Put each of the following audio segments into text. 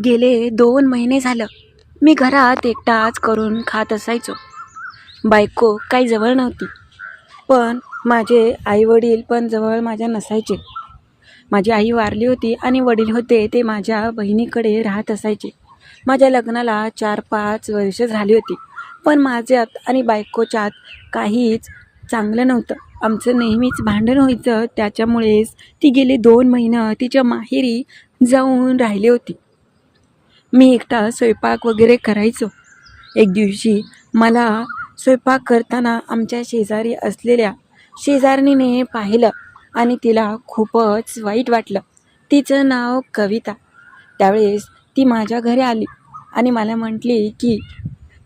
गेले दोन महिने झालं. मी घरात एकटाच करून खात असायचो. बायको काही जवळ नव्हती. पण माझे आईवडील पण जवळ माझ्या नसायचे. माझी आई वारली होती आणि वडील होते ते माझ्या बहिणीकडे राहत असायचे. माझ्या लग्नाला चार पाच वर्ष झाली होती. पण माझ्यात आणि बायकोच्यात काहीच चांगलं नव्हतं. आमचं नेहमीच भांडण व्हायचं. त्याच्यामुळेच ती गेले दोन महिनं तिच्या माहेरी जाऊन राहिली होती. मी एकटा स्वयंपाक वगैरे करायचो. एक दिवशी मला स्वयंपाक करताना आमच्या शेजारी असलेल्या शेजारणीने पाहिलं आणि तिला खूपच वाईट वाटलं. तिचं नाव कविता. त्यावेळेस ती माझ्या घरी आली आणि मला म्हटली की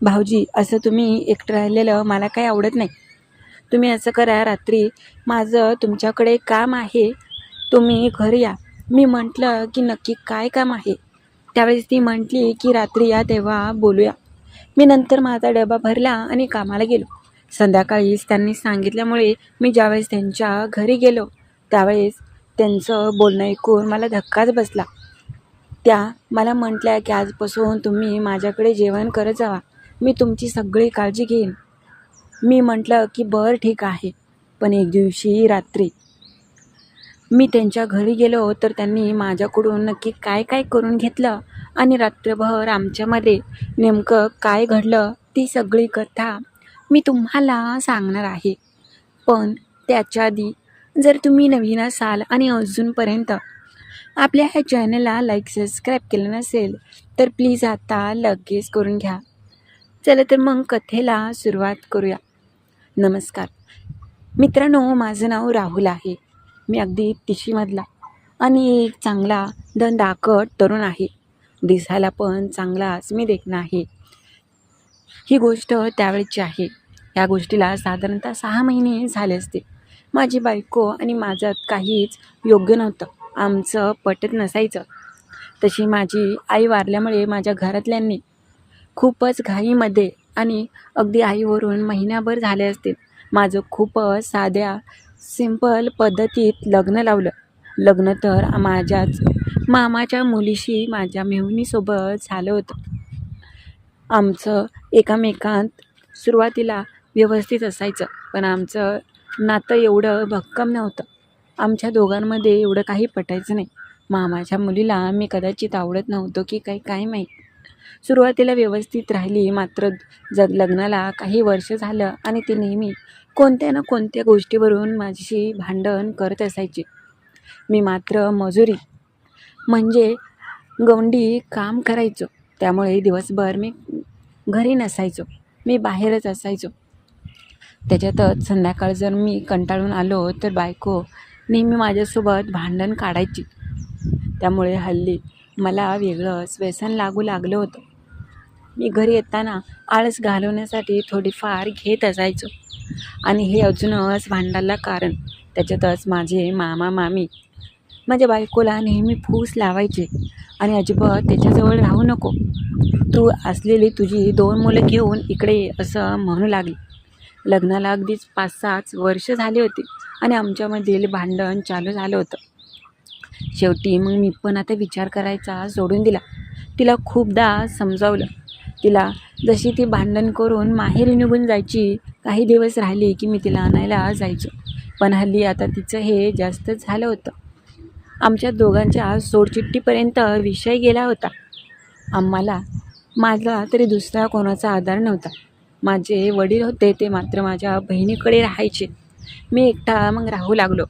भाऊजी असं तुम्ही एकटं राहिलेलं मला काही आवडत नाही. तुम्ही असं करा रात्री माझं तुमच्याकडे काम आहे. तुम्ही घरी या. मी म्हटलं की नक्की काय काम आहे? त्यावेळेस ती म्हटली की रात्री या तेव्हा बोलूया. मी नंतर माझा डबा भरला आणि कामाला गेलो. संध्याकाळीच त्यांनी सांगितल्यामुळे मी ज्यावेळेस त्यांच्या घरी गेलो त्यावेळेस त्यांचं बोलणं ऐकून मला धक्काच बसला. त्या मला म्हटल्या की आजपासून तुम्ही माझ्याकडे जेवण करत जावा. मी तुमची सगळी काळजी घेईन. मी म्हटलं की बरं ठीक आहे. पण एक दिवशी रात्री मी त्यांच्या घरी गेलो तर त्यांनी माझ्याकडून नक्की काय काय करून घेतलं आणि रात्रभर आमच्यामध्ये नेमकं काय घडलं ती सगळी कथा मी तुम्हाला सांगणार आहे. पण त्याच्या आधी जर तुम्ही नवीन असाल आणि अजूनपर्यंत आपल्या ह्या चॅनलला लाईक सबस्क्राईब केलं नसेल तर प्लीज आता लगेच करून घ्या. चला तर मग कथेला सुरुवात करूया. नमस्कार. मित्रांनो माझं नाव राहुल आहे. मी अगदी तिशीमधला आणि एक चांगला दंडाकट तरुण आहे. दिसायला पण चांगलाच मी देखणं आहे. ही गोष्ट त्यावेळेची आहे. या गोष्टीला साधारणतः सहा महिने झाले असते माझी बायको आणि माझ्यात काहीच योग्य नव्हतं. आमचं पटत नसायचं. तशी माझी आई वारल्यामुळे माझ्या घरातल्यांनी खूपच घाईमध्ये आणि अगदी आईवरून महिन्याभर झाले असतील. माझं खूपच साध्या सिंपल पद्धतीत लग्न लावलं. लग्न तर माझ्याच मामाच्या मुलीशी माझ्या मेहुणीसोबत झालं होतं. आमचं एकामेकांत सुरुवातीला व्यवस्थित असायचं पण आमचं नातं एवढं भक्कम नव्हतं. आमच्या दोघांमध्ये एवढं काही पटायचं नाही. मामाच्या मुलीला मी कदाचित आवडत नव्हतो की काही काय माहीत. सुरुवातीला व्यवस्थित राहिली मात्र जग लग्नाला काही वर्ष झालं आणि ती नेहमी कोणत्या ना कोणत्या गोष्टीवरून माझी भांडण करत असायची. मी मात्र मजुरी म्हणजे गवंडी काम करायचो. त्यामुळे दिवसभर मी घरी नसायचो. मी बाहेरच असायचो. त्याच्यातच संध्याकाळ जर मी कंटाळून आलो तर बायको नेहमी माझ्यासोबत भांडण काढायची. त्यामुळे हल्ली मला वेगळंच व्यसन लागू लागलं होतं. मी घरी येताना आळस घालवण्यासाठी थोडीफार घेत असायचो. आणि हे अजूनच भांडायला कारण. त्याच्यातच माझे मामा मामी माझ्या बायकोला नेहमी फूस लावायचे. आणि अजिबात त्याच्याजवळ राहू नको. तू असलेली तुझी दोन मुलं घेऊन इकडे असं म्हणू लागली. लग्नाला अगदीच पाच सहाच वर्ष झाले होते आणि आमच्यामधील भांडण चालू झालं होतं. शेवटी मग मी पण आता विचार करायचा सोडून दिला. तिला खूपदा समजावलं. तिला. जशी ती भांडण करून माहेरी निघून जायची काही दिवस राहिली की मी तिला आणायला जायचो. पण हल्ली आता तिचं हे जास्त झालं होतं. आमच्या दोघांच्या सोडचिठ्ठीपर्यंत विषय गेला होता. आम्हाला माझा तरी दुसरा कोणाचा आधार नव्हता. माझे वडील होते ते मात्र माझ्या बहिणीकडे राहायचे. मी एकटा मग राहू लागलो.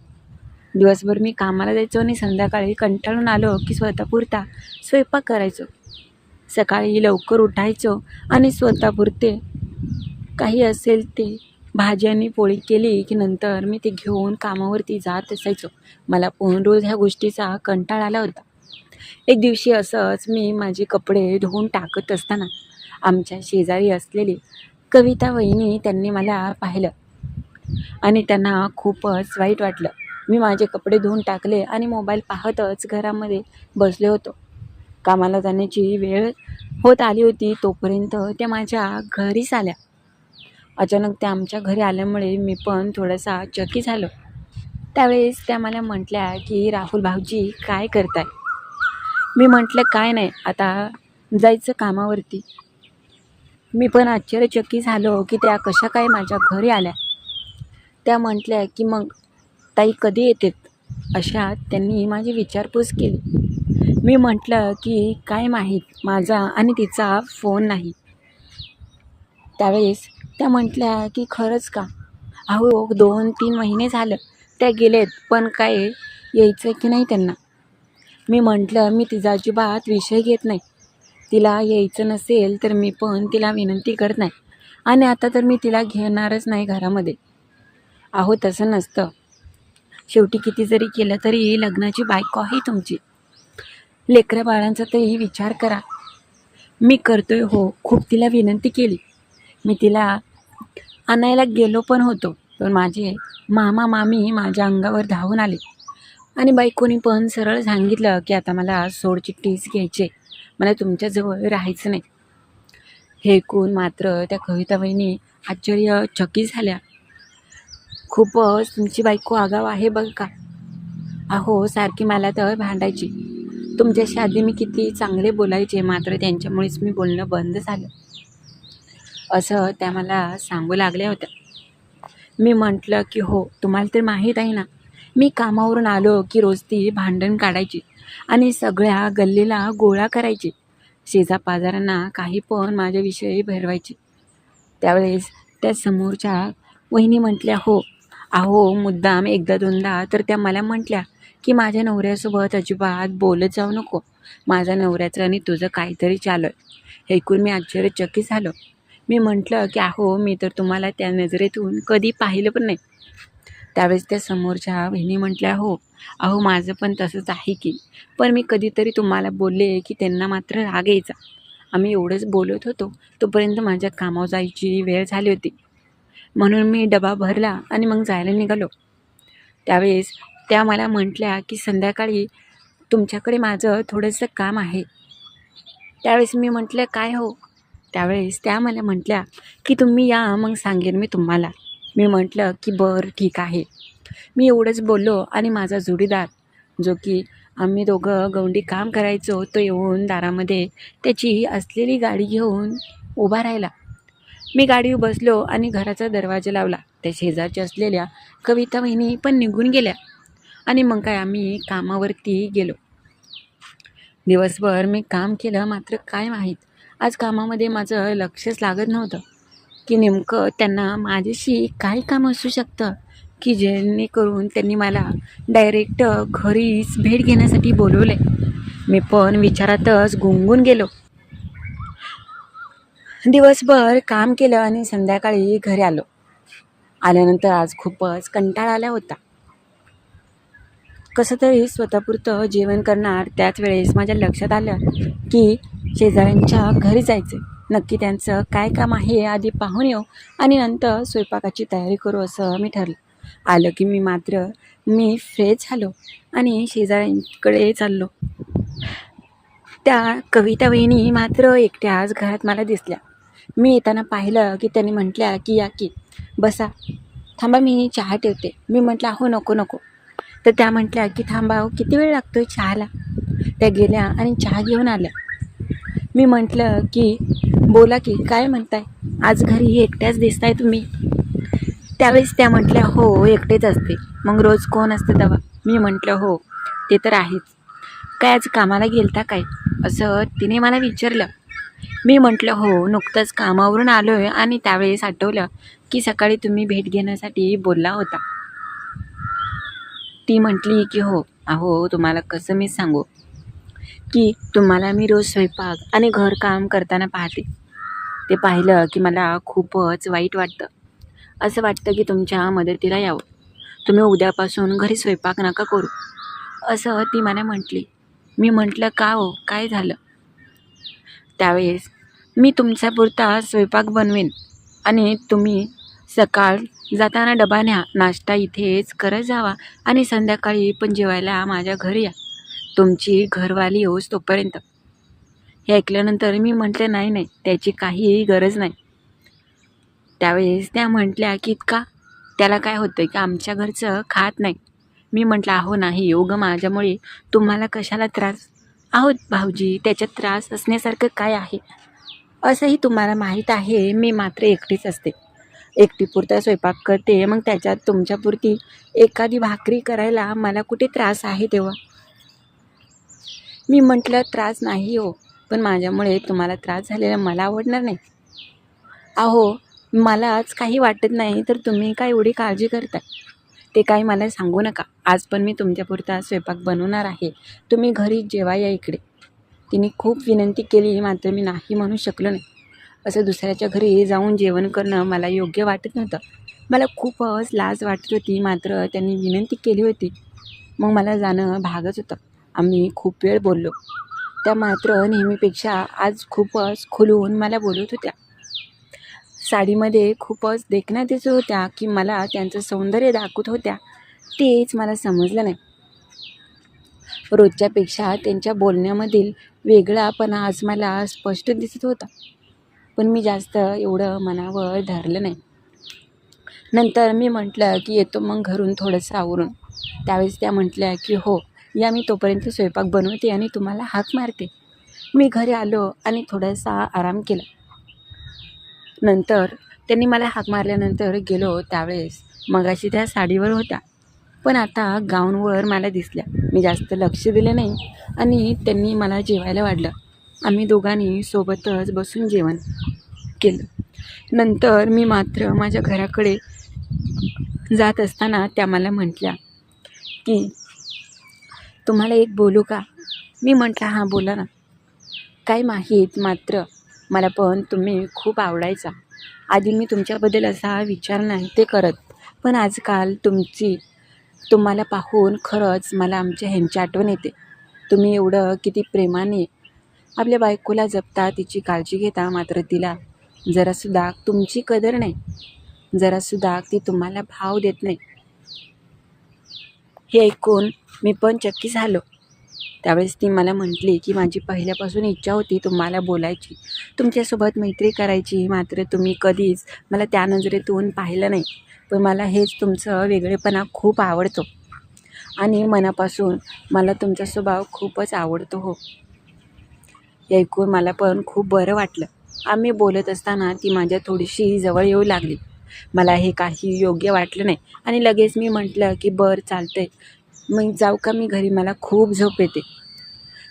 दिवसभर मी कामाला जायचो आणि संध्याकाळी कंटाळून आलो की स्वतःपुरता स्वयंपाक करायचो. सकाळी लवकर उठायचो आणि स्वतःपुरते. काही असेल ते भाजी आणि पोळी केली की नंतर मी ते घेऊन कामावरती जात असायचो. मला पण रोज ह्या गोष्टीचा कंटाळ आला होता. एक दिवशी असंच मी माझे कपडे धुवून टाकत असताना आमच्या शेजारी असलेली कविता वहिनी त्यांनी मला पाहिलं आणि त्यांना खूपच वाईट वाटलं. मी माझे कपडे धुवून टाकले आणि मोबाईल पाहतच घरामध्ये बसले होतो. कामाला जाण्याची वेळ होत आली होती तोपर्यंत त्या माझ्या घरीच आल्या. अचानक त्या आमच्या घरी आल्यामुळे मी पण थोडासा चकी झालो. त्यावेळेस त्या मला म्हटल्या की राहुल भाऊजी काय करताय? मी म्हटलं काय नाही आता जायचं कामावरती. मी पण आश्चर्यचकित झालो की त्या कशा काय माझ्या घरी आल्या. त्या म्हटल्या की मग ताई कधी येतात? अशा त्यांनी माझी विचारपूस केली. मी म्हटलं की काय माहीत माझा आणि तिचा फोन नाही. त्यावेळेस त्या म्हटल्या की खरंच का? अहो दोन तीन महिने झालं त्या गेलेत पण काय यायचं की नाही त्यांना? मी म्हटलं मी तिचा अजिबात विषय घेत नाही. तिला यायचं नसेल तर मी पण तिला विनंती करत नाही. आणि आता तर मी तिला घेणारच नाही घरामध्ये. अहो तसं नसतं. शेवटी किती जरी केलं तरी लग्नाची बायको आहे तुमची. लेकऱ्या बाळांचा तरी विचार करा. मी करतोय हो. खूप तिला विनंती केली. मी तिला आणायला गेलो पण होतो पण माझे मामा मामी माझ्या अंगावर धावून आले. आणि बायकोनी पण सरळ सांगितलं की आता मला सोडचिठ्ठीच घ्यायची आहे. मला तुमच्याजवळ राहायचं नाही. हे ऐकून मात्र त्या कविता बहिणी आश्चर्यचकित झाल्या. खूपच तुमची बायको आगाव आहे बघ का? अहो सारखी मला तर भांडायची. तुमच्याशी आधी मी किती चांगले बोलायचे मात्र त्यांच्यामुळेच मी बोलणं बंद झालं. असं त्या मला सांगू लागल्या होत्या. मी म्हटलं की हो तुम्हाला तर माहीत आहे ना मी कामावरून आलो की रोज ती भांडण काढायची आणि सगळ्या गल्लीला गोळा करायची. शेजापाजारांना काही पण माझ्याविषयी भरवायची. त्यावेळेस त्या समोरच्या वहिनी म्हटल्या हो अहो मुद्दाम एकदा दोनदा तर त्या मला म्हटल्या की माझ्या नवऱ्यासोबत अजिबात बोलत जाऊ नको. माझ्या नवऱ्याचं आणि तुझं काहीतरी चालू आहे ऐकून मी आश्चर्यचकित झालो. मी म्हटलं की अहो मी तर तुम्हाला त्या नजरेतून कधी पाहिलं पण नाही. त्यावेळेस त्या समोरच्या बहिणी म्हटल्या हो अहो माझं पण तसंच आहे की. पण मी कधीतरी तुम्हाला बोलले की त्यांना मात्र राग यायचा. आम्ही एवढंच बोलत होतो. तोपर्यंत माझ्या कामावर जायची वेळ झाली होती. म्हणून मी डबा भरला आणि मग जायला निघालो. त्यावेळेस त्या मला म्हटल्या की संध्याकाळी तुमच्याकडे माझं थोडंसं काम आहे. त्यावेळेस मी म्हटलं काय हो? त्यावेळेस त्या मला म्हटल्या की तुम्ही या मग सांगेन मी तुम्हाला. मी म्हटलं की बरं ठीक आहे. मी एवढंच बोललो आणि माझा जोडीदार जो की आम्ही दोघं गवंडी काम करायचो तो येऊन दारामध्ये त्याची असलेली गाडी घेऊन उभा राहिला. मी गाडी बसलो आणि घराचा दरवाजा लावला. त्या शेजारच्या असलेल्या कविता वहिनी पण निघून गेल्या. आणि मग काय आम्ही कामावरती गेलो. दिवसभर मी काम केलं मात्र काय माहीत. आज कामामध्ये माझं लक्षच लागत नव्हतं की नेमकं त्यांना माझ्याशी काय काम असू शकतं की जेणेकरून त्यांनी मला डायरेक्ट घरीच भेट घेण्यासाठी बोलवले. मी पण विचारातच गुंगून गेलो. दिवसभर काम केलं आणि संध्याकाळी घरी आलो. आल्यानंतर आज खूपच कंटाळा आला होता. कसं तरी स्वतःपुरतं जेवण करणार त्याच वेळेस माझ्या लक्षात आलं की शेजाऱ्यांच्या घरी जायचं नक्की त्यांचं काय काम आहे आधी पाहून येऊ आणि नंतर स्वयंपाकाची तयारी करू असं मी ठरलं. आलं की मी मात्र मी फ्रेश झालो आणि शेजाऱ्यांकडे चाललो. त्या कविता वहिनी मात्र एकट्याच घरात मला दिसल्या. मी येताना पाहिलं की त्यांनी म्हटल्या की या की बसा. थांबा मी चहा ठेवते. मी म्हटलं हो नको नको. तर त्या म्हटल्या की थांबा हो, किती वेळ लागतो चहाला? त्या गेल्या आणि चहा घेऊन आल्या. मी म्हटलं की बोला की काय म्हणताय? आज घरी एकट्याच दिसताय तुम्ही? त्यावेळेस त्या म्हटल्या हो एकटेच असते. मग रोज कोण असतं तेव्हा? मी म्हटलं हो ते तर आहेच. काय आज कामाला गेलता काय? असं तिने मला विचारलं. मी म्हटलं हो नुकतंच कामावरून आलो आहे आणि त्यावेळेस आठवलं की सकाळी तुम्ही भेट घेण्यासाठी बोलला होता. ती म्हटली की हो अहो तुम्हाला कसं मी सांगू? की तुम्हाला मी रोज स्वयंपाक आणि घरकाम करताना पाहते. ते पाहिलं की मला खूपच वाईट वाटतं. असं वाटतं की तुमच्या मदतीला यावं. तुम्ही उद्यापासून घरी स्वयंपाक नका करू. असं ती मला म्हटली. मी म्हटलं का हो? काय झालं? त्यावेळेस मी तुमच्यापुरता स्वयंपाक बनवेन आणि तुम्ही सकाळ जाताना डबा न्या नाश्ता इथेच करत जावा आणि संध्याकाळी पण जेवायला माझ्या घरी या. तुमची घरवाली येऊस तोपर्यंत. हे ऐकल्यानंतर मी म्हटले नाही नाही त्याची काहीही गरज नाही. त्यावेळेस त्या म्हटल्या की का त्याला काय होतं की? आमच्या घरचं खात नाही. मी म्हटलं अहो नाही योग माझ्यामुळे तुम्हाला कशाला त्रास? आहोत भाऊजी त्याच्यात त्रास असण्यासारखं काय आहे? असंही तुम्हाला माहीत आहे मी मात्र एकटीच असते. एकटीपुरता स्वयंपाक करते मग त्याच्यात तुमच्यापुरती एखादी भाकरी करायला मला कुठे त्रास आहे तेव्हा? मी म्हटलं त्रास नाही हो पण माझ्यामुळे तुम्हाला त्रास झालेला मला आवडणार नाही. अहो मलाच काही वाटत नाही तर तुम्ही काय एवढी काळजी करता ते काही मला सांगू नका. आज पण मी तुमच्यापुरता स्वयंपाक बनवणार आहे. तुम्ही घरी जेवा या इकडे. तिने खूप विनंती केली मात्र मी नाही म्हणू शकलो नाही. असं दुसऱ्याच्या घरी जाऊन जेवण करणं मला योग्य वाटत नव्हतं. मला खूपच लाज वाटत होती मात्र त्यांनी विनंती केली होती. मग मला जाणं भागच होतं. आम्ही खूप वेळ बोललो. त्या मात्र नेहमीपेक्षा आज खूपच खुलून मला बोलत होत्या. साडीमध्ये खूपच देखण्या दिसत होत्या की मला त्यांचं सौंदर्य दाखवत होत्या. तेच मला समजलं नाही. रोजच्यापेक्षा त्यांच्या बोलण्यामधील वेगळापणा आज मला स्पष्ट दिसत होता. पण मी जास्त एवढं मनावर धरलं नाही. नंतर मी म्हटलं की येतो मग घरून थोडंसं आवरून. त्यावेळेस त्या म्हटल्या की हो या मी तोपर्यंत स्वयंपाक बनवते आणि तुम्हाला हाक मारते. मी घरी आलो आणि थोडासा आराम केला. नंतर त्यांनी मला हाक मारल्यानंतर गेलो त्यावेळेस. मगाशी त्या साडीवर होत्या. पण आता गाऊनवर मला दिसल्या. मी जास्त लक्ष दिलं नाही आणि त्यांनी मला जेवायला वाढलं. आम्ही दोघांनी सोबतच बसून जेवण केलं. नंतर मी मात्र माझ्या घराकडे जात असताना त्या मला म्हटल्या की तुम्हाला एक बोलू का? मी म्हटलं हां बोला ना. काय माहीत मात्र मला पण तुम्ही खूप आवडायचा. आधी मी तुमच्याबद्दल असा विचार नाही ते करत पण आजकाल तुमची तुम्हाला पाहून खरंच मला आमच्या ह्यांची आठवण येते. तुम्ही एवढं किती प्रेमाने आपल्या बायकोला जपता तिची काळजी घेता मात्र तिला जरासुद्धा तुमची कदर नाही. जरासुद्धा ती तुम्हाला भाव देत नाही. हे ऐकून मी पण चक्की झालो. त्यावेळेस ती मला म्हटली की माझी पहिल्यापासून इच्छा होती तुम्हाला बोलायची. तुमच्यासोबत मैत्री करायची मात्र तुम्ही कधीच मला त्या नजरेतून पाहिलं नाही. पण मला हेच तुमचं वेगळेपणा खूप आवडतो. आणि मनापासून मला तुमचा स्वभाव खूपच आवडतो हो. हे ऐकून मला पण खूप बरं वाटलं. आम्ही बोलत असताना ती माझ्या थोडीशी जवळ येऊ लागली. मला हे काही योग्य वाटलं नाही आणि लगेच मी म्हटलं की बरं चालतंय. मग जाऊ का? मी घरी. मला खूप झोप येते.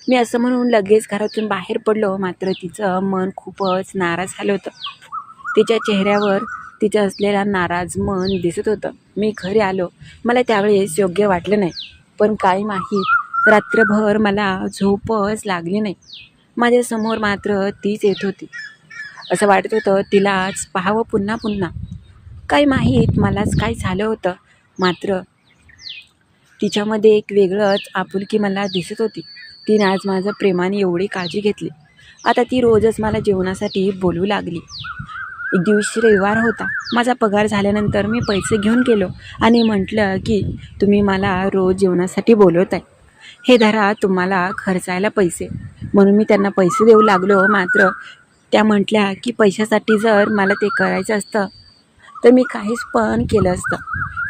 मी असं म्हणून लगेच घरातून बाहेर पडलो. मात्र तिचं मन खूपच नाराज झालं होतं. तिच्या चेहऱ्यावर तिचं असलेला नाराज मन दिसत होतं. मी घरी आलो. मला त्यावेळेस योग्य वाटलं नाही. पण काही माहीत रात्रभर मला झोपच लागली नाही. माझ्यासमोर मात्र तीच येत होती. असं वाटत होतं तिलाच पाहावं पुन्हा पुन्हा. काय माहीत मलाच काय झालं होतं. मात्र तिच्यामध्ये एक वेगळंच आपुलकी मला दिसत होती. तिने आज माझं प्रेमाने एवढी काळजी घेतली. आता ती रोजच मला जेवणासाठी बोलू लागली. एक दिवशी रविवार होता. माझा पगार झाल्यानंतर मी पैसे घेऊन गेलो आणि म्हटलं की तुम्ही मला रोज जेवणासाठी बोलवत आहे हे धरा तुम्हाला खर्चायला पैसे. म्हणून मी त्यांना पैसे देऊ लागलो. मात्र त्या म्हटल्या की पैशासाठी जर मला ते करायचं असतं तर मी काहीच पण केलं असतं.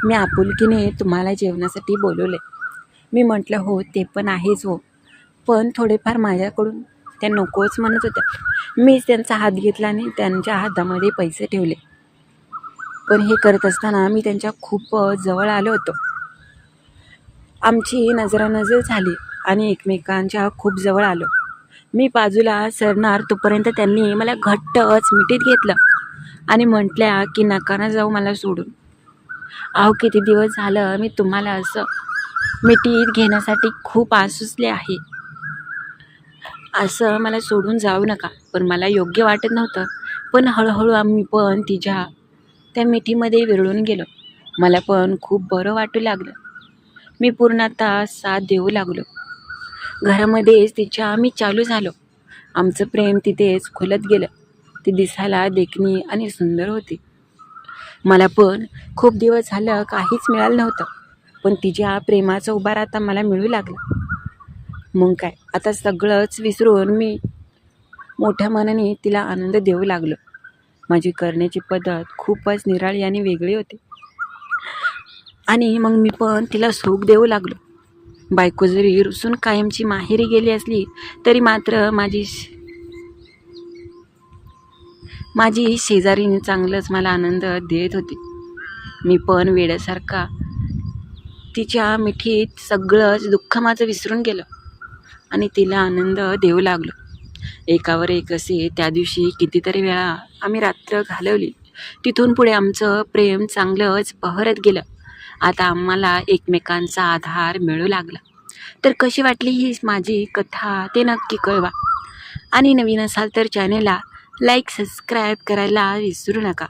मी आपुलकीने तुम्हाला जेवणासाठी बोलवले. मी म्हटलं हो ते पण आहेच हो. पण थोडेफार माझ्याकडून त्या नकोच म्हणत होत्या. मीच त्यांचा हात घेतला आणि त्यांच्या हातामध्ये पैसे ठेवले. पण हे करत असताना मी त्यांच्या खूप जवळ आलो होतो. आमची नजरानजर झाली आणि एकमेकांच्या खूप जवळ आलो. मी बाजूला सरणार तोपर्यंत त्यांनी मला घट्टच मिठीत घेतलं आणि म्हटल्या की नका ना जाऊ मला सोडून. अहो किती दिवस झालं मी तुम्हाला असं मिठीत घेण्यासाठी खूप आसुसले आहे. असं मला सोडून जाऊ नका पण मला योग्य वाटत नव्हतं. पण हळूहळू आम्ही पण तिच्या त्या मिठीमध्ये विरळून गेलो. मला पण खूप बरं वाटू लागलं. मी पूर्ण आता साथ देऊ लागलो. घरामध्येच तिच्या आम्ही चालू झालो. आमचं प्रेम तिथेच खुलत गेलं. ती दिसायला देखणी आणि सुंदर होती. मला पण खूप दिवस झालं काहीच मिळालं नव्हतं पण तिच्या प्रेमाचा उभार आता मला मिळू लागला. मग काय? आता सगळंच विसरून मी मोठ्या मनाने तिला आनंद देऊ लागलो. माझी करण्याची पद्धत खूपच निराळी आणि वेगळी होती. आणि मग मी पण तिला सुख देऊ लागलो. बायको जरी रुसून कायमची माहेरी गेली असली तरी मात्र माझी श- माझी शेजारीने चांगलंच मला आनंद देत होती. मी पण वेड्यासारखा तिच्या मिठीत सगळंच दुःख माझं विसरून गेलं आणि तिला आनंद देऊ लागलो. एकावर एक असे त्या दिवशी कितीतरी वेळा आम्ही रात्र घालवली. तिथून पुढे आमचं प्रेम चांगलंच बहरत गेलं. आता आम्हाला एकमेकांचा आधार मिळू लागला. तर कशी वाटली ही माझी कथा ते नक्की कळवा. आणि नवीन असाल तर चॅनेलला लाईक सबस्क्राईब करायला विसरू नका.